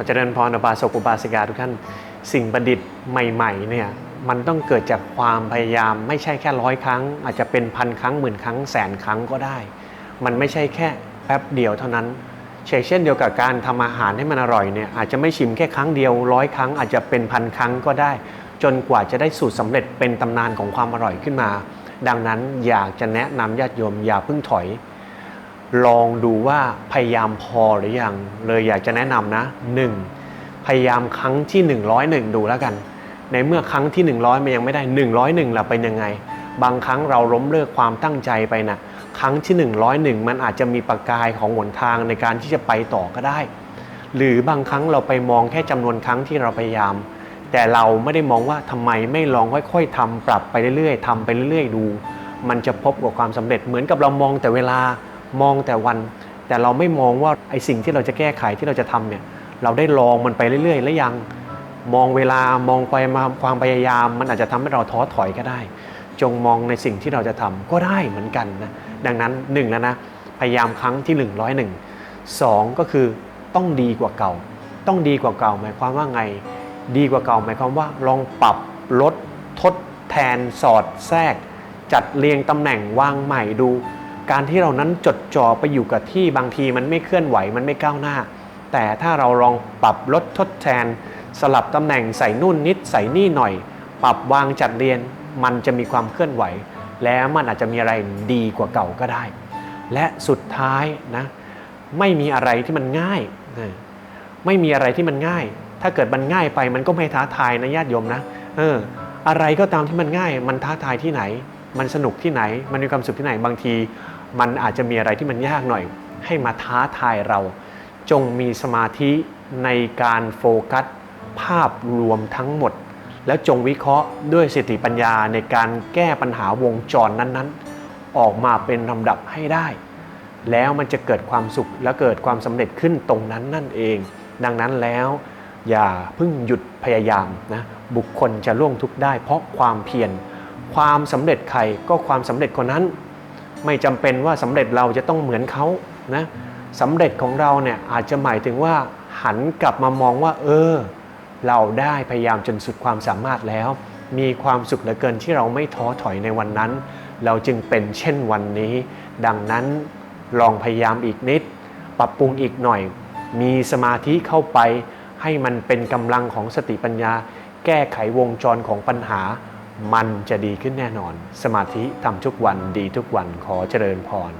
อเจริญพรอุบาสกอุบาสิกาทุกท่านสิ่งประดิษฐ์ใหม่ๆเนี่ยมันต้องเกิดจากความพยายามไม่ใช่แค่ร้อยครั้ง อาจจะเป็นพันครั้งหมื่นครั้งแสนครั้งก็ได้ มันไม่ใช่แค่แป๊บเดียวเท่านั้นเช่นเช่นเดียวกับการทำอาหารให้มันอร่อยเนี่ยอาจจะไม่ชิมแค่ครั้งเดียวร้อยครั้งอาจจะเป็นพันครั้งก็ได้ จนกว่าจะได้สูตรสำเร็จเป็นตำนานของความอร่อยขึ้นมา ดังนั้นอยากจะแนะนำญาติโยมอย่าเพิ่งถอย ลองดูว่าพยายามพอหรือยัง เลยอยากจะแนะนำนะ 1. พยายามครั้งที่ 101 ดูแล้วกัน ในเมื่อครั้งที่ 100 มันยังไม่ได้ 101ล่ะเป็นยังไง บางครั้งเราล้มเลิกความตั้งใจไปนะครั้งที่ 101 มันอาจจะมีประกายของหนทางในการที่จะไปต่อก็ได้ หรือบางครั้งเราไปมองแค่จำนวนครั้งที่เราพยายาม แต่เราไม่ได้มองว่าทำไมไม่ลองค่อยๆทำปรับไปเรื่อยๆทำไปเรื่อยๆดู มันจะพบกับความสำเร็จเหมือนกับเรามองแต่เวลา มองแต่วัน แต่เราไม่มองว่าไอสิ่งที่เราจะแก้ไขที่เราจะทำเนี่ยเราได้ลองมันไปเรื่อยๆ แล้วยังมองเวลามองไปมาความพยายาม มันอาจจะทำให้เราท้อถอยก็ได้ จงมองในสิ่งที่เราจะทำก็ได้เหมือนกันนะดังนั้นหนึ่งแล้วนะพยายามครั้งที่ 101สองก็คือต้องดีกว่าเก่า ต้องดีกว่าเก่าหมายความว่าไง ดีกว่าเก่าหมายความว่าลองปรับลดทดแทนสอดแทรก จัดเรียงตำแหน่งวางใหม่ดู การที่เรานั้นจดจ่อไปอยู่กับที่บางทีมันไม่เคลื่อนไหวมันไม่ก้าวหน้า แต่ถ้าเราลองปรับลดทดแทน สลับตำแหน่งใส่นู่นนิดใส่นี่หน่อย ปรับวางจัดเรียนมันจะมีความเคลื่อนไหว แล้วมันอาจจะมีอะไรดีกว่าเก่าก็ได้ และสุดท้ายนะไม่มีอะไรที่มันง่ายไม่มีอะไรที่มันง่าย ถ้าเกิดมันง่ายไปมันก็ไม่ท้าทายนะญาติโยมนะเอออะไรก็ตามที่มันง่าย มันท้าทายที่ไหน มันสนุกที่ไหน มันมีความสุขที่ไหนบางที มันอาจจะมีอะไรที่มันยากหน่อย ให้มาท้าทายเรา จงมีสมาธิในการโฟกัสภาพรวมทั้งหมด แล้วจงวิเคราะห์ด้วยสติปัญญาในการแก้ปัญหาวงจรนั้นๆ ออกมาเป็นลำดับให้ได้ แล้วมันจะเกิดความสุขและเกิดความสำเร็จขึ้นตรงนั้นนั่นเอง ดังนั้นแล้วอย่าเพิ่งหยุดพยายามนะบุคคลจะล่วงทุกข์ได้ เพราะความเพียรความสำเร็จใครก็ความสำเร็จคนนั้น ไม่จำเป็นว่าสำเร็จเราจะต้องเหมือนเขานะสำเร็จของเราเนี่ยอาจจะหมายถึงว่าหันกลับมามองว่า เออ เราได้พยายามจนสุดความสามารถแล้ว มีความสุขเหลือเกินที่เราไม่ท้อถอยในวันนั้น เราจึงเป็นเช่นวันนี้ ดังนั้นลองพยายามอีกนิด ปรับปรุงอีกหน่อย มีสมาธิเข้าไป ให้มันเป็นกำลังของสติปัญญา แก้ไขวงจรของปัญหา มันจะดีขึ้นแน่นอน สมาธิทำทุกวันดีทุกวันขอเจริญพร